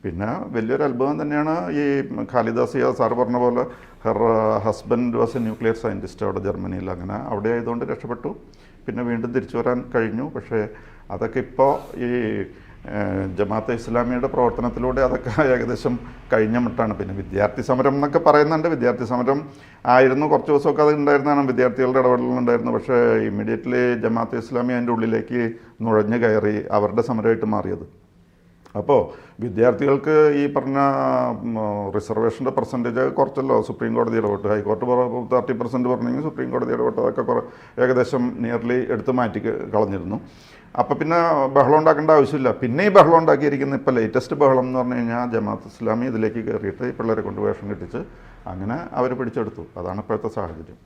പിന്നെ വലിയൊരു അത്ഭുതം തന്നെയാണ് ഈ ഖാലിദാസിയ സാർ പറഞ്ഞ പോലെ her husband was a nuclear scientist അവിടെ ജർമ്മനിയിൽ. അങ്ങനെ അവിടെ ആയതുകൊണ്ട് രക്ഷപ്പെട്ടു. പിന്നെ വീണ്ടും തിരിച്ചു വരാൻ കഴിഞ്ഞു. പക്ഷേ അതൊക്കെ ഇപ്പോൾ ഈ ജമാഅത്തെ ഇസ്ലാമിയുടെ പ്രവർത്തനത്തിലൂടെ അതൊക്കെ ഏകദേശം കഴിഞ്ഞ മട്ടാണ്. പിന്നെ വിദ്യാർത്ഥി സമരം എന്നൊക്കെ പറയുന്നുണ്ട്. വിദ്യാർത്ഥി സമരം ആയിരുന്നു. കുറച്ച് ദിവസമൊക്കെ അത് ഉണ്ടായിരുന്നതാണ്. വിദ്യാർത്ഥികളുടെ ഇടപെടലുണ്ടായിരുന്നു. പക്ഷേ ഇമ്മീഡിയറ്റ്ലി ജമാഅത്ത് ഇസ്ലാമി അതിന്റെ ഉള്ളിലേക്ക് നുഴഞ്ഞു കയറി അവരുടെ സമരമായിട്ട് മാറിയത്. അപ്പോൾ വിദ്യാർത്ഥികൾക്ക് ഈ പറഞ്ഞ റിസർവേഷന്റെ പെർസെന്റേജ് കുറച്ചല്ലോ. സുപ്രീം കോടതി ഇടപെട്ട്. ഹൈക്കോർട്ട് തേർട്ടി പെർസെന്റ് പറഞ്ഞെങ്കിൽ സുപ്രീം കോടതി ഇടപെട്ട്. അതൊക്കെ ഏകദേശം നിയർലി എടുത്ത് മാറ്റി കളഞ്ഞിരുന്നു. അപ്പോൾ പിന്നെ ബഹളം ഉണ്ടാക്കേണ്ട ആവശ്യമില്ല. പിന്നെ ഈ ബഹളം ഉണ്ടാക്കിയിരിക്കുന്ന ഇപ്പോൾ ലേറ്റസ്റ്റ് ബഹളം എന്ന് പറഞ്ഞു കഴിഞ്ഞാൽ ജമാഅത്ത് ഇസ്ലാമി ഇതിലേക്ക് കയറിയിട്ട് പിള്ളേരെ കൊണ്ട് വേഷം കെട്ടിച്ച് അങ്ങനെ അവർ പിടിച്ചെടുത്തു. അതാണ് ഇപ്പോഴത്തെ സാഹചര്യം.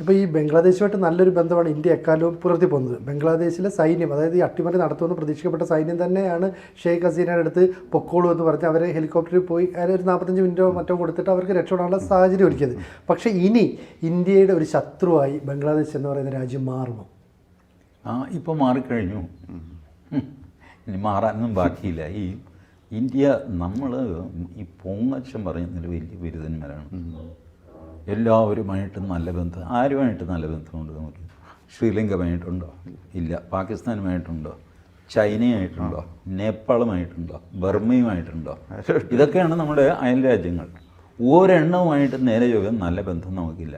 ഇപ്പോൾ ഈ ബംഗ്ലാദേശുമായിട്ട് നല്ലൊരു ബന്ധമാണ് ഇന്ത്യ എക്കാലവും പുലർത്തി പോകുന്നത്. ബംഗ്ലാദേശിലെ സൈന്യം അതായത് ഈ അട്ടിമറി നടത്തുമെന്ന് പ്രതീക്ഷിക്കപ്പെട്ട സൈന്യം തന്നെയാണ് ഷെയ്ഖ് ഹസീനയുടെ അടുത്ത് പൊക്കോളൂ എന്ന് പറഞ്ഞ് അവരെ ഹെലികോപ്റ്ററിൽ പോയി അതിന് ഒരു നാൽപ്പത്തഞ്ച് മിനിറ്റോ മറ്റോ കൊടുത്തിട്ട് അവർക്ക് രക്ഷപ്പെടാനുള്ള സാഹചര്യം ഒരുക്കിയത്. പക്ഷേ ഇനി ഇന്ത്യയുടെ ഒരു ശത്രുവായി ബംഗ്ലാദേശ് എന്ന് പറയുന്ന രാജ്യം മാറുമോ? ആ ഇപ്പോൾ മാറിക്കഴിഞ്ഞു. ഇനി മാറാനൊന്നും ബാക്കിയില്ല. ഈ ഇന്ത്യ നമ്മൾ ഈ പൊങ്ങച്ചം പറയുന്നതിൽ വലിയ ബിരുദന്മാരാണ്. എല്ലാവരുമായിട്ടും നല്ല ബന്ധം ആരുമായിട്ട് നല്ല ബന്ധമുണ്ട് നമുക്ക്? ശ്രീലങ്കയുമായിട്ടുണ്ടോ? ഇല്ല. പാകിസ്ഥാനുമായിട്ടുണ്ടോ? ചൈനയുമായിട്ടുണ്ടോ നേപ്പാളുമായിട്ടുണ്ടോ? ബർമയുമായിട്ടുണ്ടോ? ഇതൊക്കെയാണ് നമ്മുടെ അയൽ രാജ്യങ്ങൾ. ഒരെണ്ണവുമായിട്ട് നേരെ ചോദ്യം നല്ല ബന്ധം നമുക്കില്ല.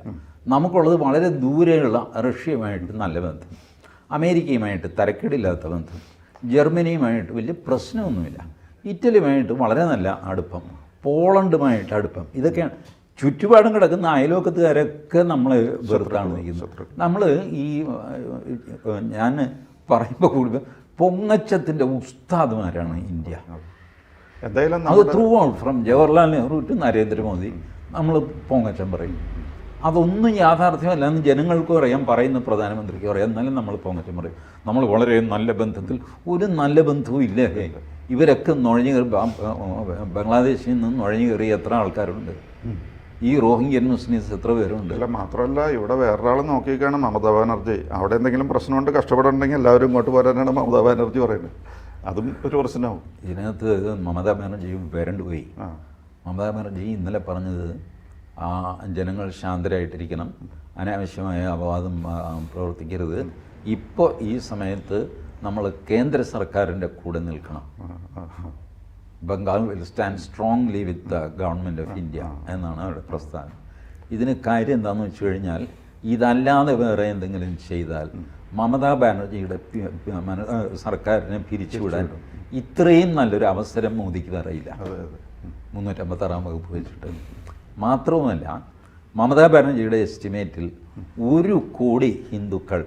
നമുക്കുള്ളത് വളരെ ദൂരെയുള്ള റഷ്യയുമായിട്ട് നല്ല ബന്ധം. അമേരിക്കയുമായിട്ട് തരക്കേടില്ലാത്ത ബന്ധം. ജർമ്മനിയുമായിട്ട് വലിയ പ്രശ്നമൊന്നുമില്ല. ഇറ്റലിയുമായിട്ട് വളരെ നല്ല അടുപ്പം. പോളണ്ടുമായിട്ട് അടുപ്പം. ഇതൊക്കെയാണ് ചുറ്റുപാടും കിടക്കുന്ന അയലോക്കത്തുകാരൊക്കെ നമ്മൾ വെറുതാണ് നിൽക്കുന്നത്. നമ്മൾ ഈ ഞാൻ പറയുമ്പോൾ കൂടുതൽ പൊങ്ങച്ചത്തിന്റെ ഉസ്താദ്മാരാണ് ഇന്ത്യ. എന്തായാലും അത് throughout from Jawaharlal Nehru to Narendra Modi നമ്മൾ പൊങ്ങച്ചം പറയും. അതൊന്നും യാഥാർത്ഥ്യമല്ല എന്ന് ജനങ്ങൾക്കും അറിയാം പറയുന്ന പ്രധാനമന്ത്രിക്കും അറിയാം. എന്നാലും നമ്മൾ പൊങ്ങച്ചം പറയും നമ്മൾ വളരെ നല്ല ബന്ധത്തിൽ ഒരു നല്ല ബന്ധവും ഇല്ല. ഇവരൊക്കെ നുഴഞ്ഞു കയറി ബംഗ്ലാദേശിൽ നിന്ന് നുഴഞ്ഞു കയറി എത്ര ആൾക്കാരുണ്ട്? ഈ റോഹിംഗ്യൻ മുസ്ലിംസ് എത്ര പേരുണ്ട്? അല്ല മാത്രമല്ല ഇവിടെ വേറൊരാൾ നോക്കിയേക്കാണ് മമതാ ബാനർജി. അവിടെ എന്തെങ്കിലും പ്രശ്നമുണ്ട് കഷ്ടപ്പെടണമെങ്കിൽ എല്ലാവരും ഇങ്ങോട്ട് പോരാനാണ് മമതാ ബാനർജി പറയുന്നത്. അതും ഒരു പ്രശ്നമാവും ഇതിനകത്ത് മമതാ ബാനർജി വരണ്ടു പോയി മമതാ ബാനർജി ഇന്നലെ പറഞ്ഞത് ആ, ജനങ്ങൾ ശാന്തരായിട്ടിരിക്കണം. അനാവശ്യമായ അപവാദം പ്രവർത്തിക്കരുത്. ഇപ്പോൾ ഈ സമയത്ത് നമ്മൾ കേന്ദ്ര സർക്കാരിന്റെ കൂടെ നിൽക്കണം. Bengal will stand strongly with the government of India എന്നാണ് അവരുടെ പ്രസ്ഥാനം. ഇതിന് കാര്യം എന്താണെന്ന് വെച്ച് കഴിഞ്ഞാൽ ഇതല്ലാതെ വേറെ എന്തെങ്കിലും ചെയ്താൽ മമതാ ബാനർജിയുടെ സർക്കാരിനെ പിരിച്ചുവിടാൻ ഇത്രയും നല്ലൊരു അവസരം മോദിക്ക് തറയില്ല മുന്നൂറ്റമ്പത്താറാം വകുപ്പ് വെച്ചിട്ട്. മാത്രവുമല്ല മമതാ ബാനർജിയുടെ എസ്റ്റിമേറ്റിൽ ഒരു കോടി ഹിന്ദുക്കൾ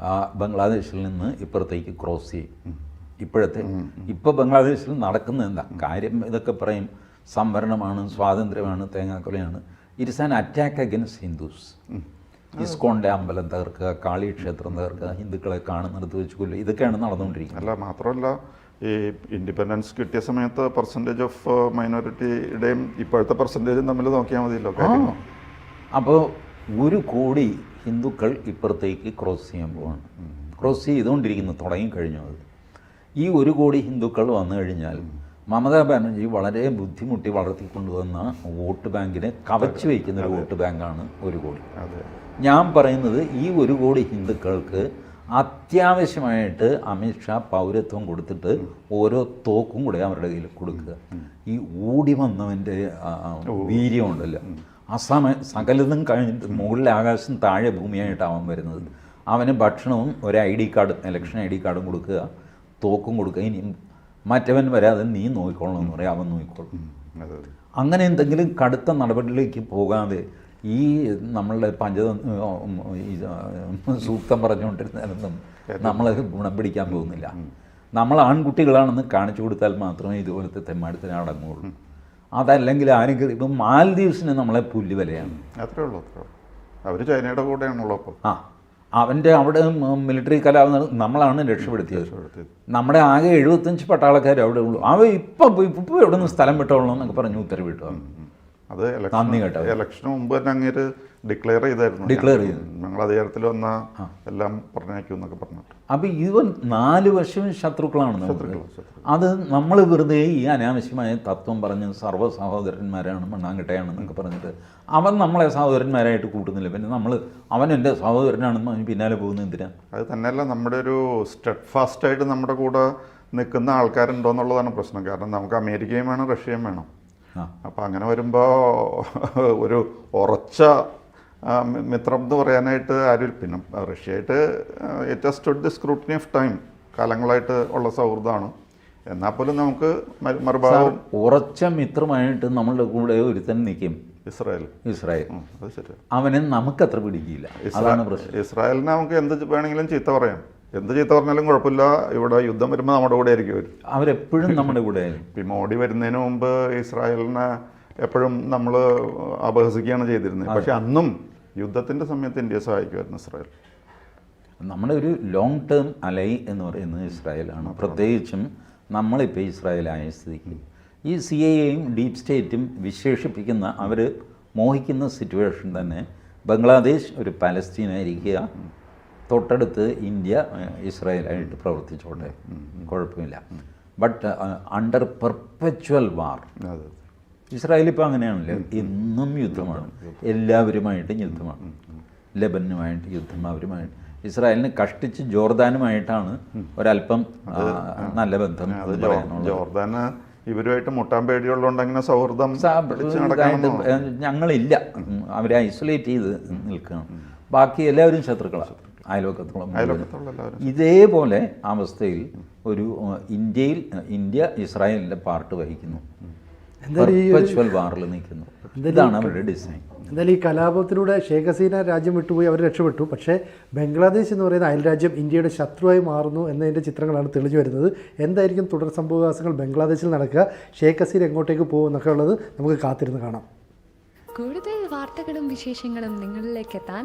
ആ, ബംഗ്ലാദേശിൽ നിന്ന് ഇപ്പുറത്തേക്ക് ക്രോസ് ചെയ്യും. ഇപ്പോഴത്തെ ഇപ്പോൾ ബംഗ്ലാദേശിൽ നടക്കുന്ന എന്താ? കാര്യം ഇതൊക്കെ പറയും സംവരണമാണ് സ്വാതന്ത്ര്യമാണ് തേങ്ങാക്കൊലയാണ്. It's an attack against Hindus ഇസ്കോണിന്റെ അമ്പലം തകർക്കുക കാളി ക്ഷേത്രം തകർക്കുക ഹിന്ദുക്കളെ കാണുന്നിടത്ത് വെച്ച് കൊല്ലുക ഇതൊക്കെയാണ് നടന്നുകൊണ്ടിരിക്കുന്നത്. അല്ല മാത്രമല്ല ഈ ഇൻഡിപെൻഡൻസ് കിട്ടിയ സമയത്ത് പെർസെന്റേജ് ഓഫ് മൈനോറിറ്റിയുടെയും ഇപ്പോഴത്തെ പെർസെന്റേജും തമ്മിൽ നോക്കിയാൽ മതിയല്ലോ അപ്പോൾ ഒരു കോടി ഹിന്ദുക്കൾ ഇപ്പുറത്തേക്ക് ക്രോസ് ചെയ്യാൻ പോവാണ്. ക്രോസ് ചെയ്തുകൊണ്ടിരിക്കുന്നു തുടങ്ങി കഴിഞ്ഞു അത്. ഈ ഒരു കോടി ഹിന്ദുക്കൾ വന്നു കഴിഞ്ഞാൽ മമതാ ബാനർജി വളരെ ബുദ്ധിമുട്ടി വളർത്തിക്കൊണ്ടുവന്ന വോട്ട് ബാങ്കിനെ കവച്ചു വയ്ക്കുന്ന ഒരു വോട്ട് ബാങ്കാണ് ഒരു കോടി. അതെ. ഞാൻ പറയുന്നത് ഈ ഒരു കോടി ഹിന്ദുക്കൾക്ക് അത്യാവശ്യമായിട്ട് അമിത്ഷാ പൗരത്വം കൊടുത്തിട്ട് ഓരോ തോക്കും കൂടെ അവരുടെ കയ്യിൽ കൊടുക്കുക. ഈ ഓടി വന്നവന്റെ വീര്യമുണ്ടല്ലോ ആ, സമയം അസാമ സകലതും കഴിഞ്ഞിട്ട് മുകളിലെ ആകാശം താഴെ ഭൂമിയായിട്ട് അവൻ വരുന്നത്. അവന് ഭക്ഷണവും ഒരു I D card election I D കാർഡും കൊടുക്കുക തോക്കും കൊടുക്കുക. ഇനി മറ്റവൻ വരാതെ നീ നോക്കിക്കോളണം എന്ന് പറയാം അവൻ നോക്കിക്കോളും. അങ്ങനെ എന്തെങ്കിലും കടുത്ത നടപടിയിലേക്ക് പോകാതെ ഈ നമ്മളുടെ പഞ്ച സൂക്തം പറഞ്ഞുകൊണ്ടിരുന്നാലൊന്നും നമ്മളെ ഗുണം പിടിക്കാൻ പോകുന്നില്ല. നമ്മൾ ആൺകുട്ടികളാണെന്ന് കാണിച്ചു കൊടുത്താൽ മാത്രമേ ഇതുപോലത്തെ തെമ്മാടത്തിന് അടങ്ങുള്ളൂ അതല്ലെങ്കിൽ ആരെങ്കിലും ഇപ്പം മാൽദീവ്സിന് നമ്മളെ പുല്ലുവലയാണ്. അത്രേ ഉള്ളൂ അത്രേ ഉള്ളൂ. അവർ ചൈനയുടെ അപ്പോൾ ആ അവന്റെ അവിടെ മിലിറ്ററി കലാപം നമ്മളാണ് രക്ഷപ്പെടുത്തിയത്. നമ്മുടെ ആകെ എഴുപത്തഞ്ച് പട്ടാളക്കാർ അവിടെ ഉള്ളൂ. അവ ഇപ്പം ഇപ്പം എവിടെ നിന്ന് സ്ഥലം വിട്ടോളൂ എന്നൊക്കെ പറഞ്ഞ് ഉത്തരവിട്ടു. അത് നന്ദി കേട്ടോ. ഇലക്ഷന് മുമ്പ് തന്നെ അങ്ങേര് ഡിക്ലെയർ ചെയ്തായിരുന്നു. ഡിക്ലെയർ ചെയ്തു. ഞങ്ങൾ അധികാരത്തിൽ വന്ന എല്ലാം പറഞ്ഞേക്കും എന്നൊക്കെ പറഞ്ഞിട്ട്. അപ്പോൾ ഇവൻ നാല് വർഷവും ശത്രുക്കളാണ്. അത് നമ്മൾ വെറുതെ ഈ അനാവശ്യമായ തത്വം പറഞ്ഞ് സർവ സഹോദരന്മാരാണ് മണ്ണാങ്കട്ടയാണെന്നൊക്കെ പറഞ്ഞിട്ട് അവൻ നമ്മളെ സഹോദരന്മാരായിട്ട് കൂട്ടുന്നില്ല. പിന്നെ നമ്മൾ അവൻ എന്റെ സഹോദരനാണെന്ന് അവൻ പിന്നാലെ പോകുന്നത് എന്തിനാ? അത് തന്നെയല്ല നമ്മുടെ ഒരു സ്റ്റെഡ് ഫാസ്റ്റായിട്ട് നമ്മുടെ കൂടെ നിൽക്കുന്ന ആൾക്കാരുണ്ടോ എന്നുള്ളതാണ് പ്രശ്നം. കാരണം നമുക്ക് അമേരിക്കയും വേണം റഷ്യയും വേണം. അപ്പോൾ അങ്ങനെ വരുമ്പോൾ ഒരു ഉറച്ച മിത്രം എന്ന് പറയാനായിട്ട് ആരും പിന്നെ റഷ്യയായിട്ട് it stood the scrutiny of time കാലങ്ങളായിട്ട് ഉള്ള സൗഹൃദമാണ്. എന്നാൽ പോലും നമുക്ക് മറുഭാഗം ഉറച്ച മിത്രമായിട്ട് നമ്മളുടെ കൂടെ ഒരുത്തൻ നിൽക്കും. ഇസ്രായേൽ. ഇസ്രായേൽ. അവനെ അത് ശരി അവനെ നമുക്കത്ര പിടിക്കില്ല ഇസ്രായേലിനെ നമുക്ക് എന്ത് വേണമെങ്കിലും ചീത്ത പറയാം. എന്ത് ചീത്ത പറഞ്ഞാലും കുഴപ്പമില്ല. ഇവിടെ യുദ്ധം വരുമ്പോൾ നമ്മുടെ കൂടെ ആയിരിക്കും അവർ അവരെപ്പോഴും നമ്മുടെ കൂടെ ആയിരിക്കും. ഇപ്പം മോഡി വരുന്നതിന് മുമ്പ് ഇസ്രായേലിനെ എപ്പോഴും നമ്മൾ അപഹസിക്കുകയാണ് ചെയ്തിരുന്നത്. പക്ഷെ അന്നും യുദ്ധത്തിന്റെ സമയത്ത് ഇന്ത്യ സഹായിക്കുമായിരുന്നു ഇസ്രായേൽ. നമ്മുടെ ഒരു ലോങ് ടേം അലൈ എന്ന് പറയുന്നത് ഇസ്രായേലാണ്. പ്രത്യേകിച്ചും നമ്മളിപ്പോൾ ഇസ്രായേലായ സ്ഥിതിക്ക്. ഈ സി എയും ഡീപ് സ്റ്റേറ്റും വിശേഷിപ്പിക്കുന്ന അവർ മോഹിക്കുന്ന സിറ്റുവേഷൻ തന്നെ ബംഗ്ലാദേശ് ഒരു പാലസ്തീനായിരിക്കുക. തൊട്ടടുത്ത് ഇന്ത്യ ഇസ്രായേലായിട്ട് പ്രവർത്തിച്ചോട്ടെ കുഴപ്പമില്ല. But under perpetual war Israel ഇപ്പോൾ അങ്ങനെയാണല്ലോ. എന്നും യുദ്ധമാണ്. എല്ലാവരുമായിട്ടും യുദ്ധമാണ്. ലബനുമായിട്ട് യുദ്ധം അവരുമായിട്ട് ഇസ്രായേലിന് കഷ്ടിച്ച് ജോർദാനുമായിട്ടാണ് ഒരല്പം നല്ല ബന്ധം അത് എന്ന് ജോ- പറയാനുള്ളത്. ജോർദാന് ഇവരുമായിട്ട് മുട്ടാൻ പേടിയുള്ളതുകൊണ്ട് അങ്ങനെ സൗഹൃദം ഞങ്ങളില്ല. അവരെ ഐസൊലേറ്റ് ചെയ്ത് നിൽക്കുകയാണ്. ബാക്കി എല്ലാവരും ശത്രുക്കളാണ് അയൽവക്കത്തുള്ള ഇതേപോലെ അവസ്ഥയിൽ ഒരു ഇന്ത്യയിൽ ഇന്ത്യ ഇസ്രായേലിന്റെ പാർട്ട് വഹിക്കുന്നു. വാറിൽ നിൽക്കുന്നു. ഇതാണ് അവരുടെ ഡിസൈൻ എന്തായാലും ഈ കലാപത്തിലൂടെ ഷേഖ് ഹസീന രാജ്യം വിട്ടുപോയി അവർ രക്ഷപ്പെട്ടു. പക്ഷേ ബംഗ്ലാദേശ് എന്ന് പറയുന്ന അയൽരാജ്യം ഇന്ത്യയുടെ ശത്രുവായി മാറുന്നു എന്നതിന്റെ ചിത്രങ്ങളാണ് തെളിഞ്ഞു വരുന്നത്. എന്തായിരിക്കും തുടർ സംഭവവികാസങ്ങൾ ബംഗ്ലാദേശിൽ നടക്കുക? ഷേഖ് ഹസീന എങ്ങോട്ടേക്ക് പോകും എന്നൊക്കെ ഉള്ളത് നമുക്ക് കാത്തിരുന്ന് കാണാം. കൂടുതൽ വാർത്തകളും വിശേഷങ്ങളും നിങ്ങളിലേക്ക് എത്താൻ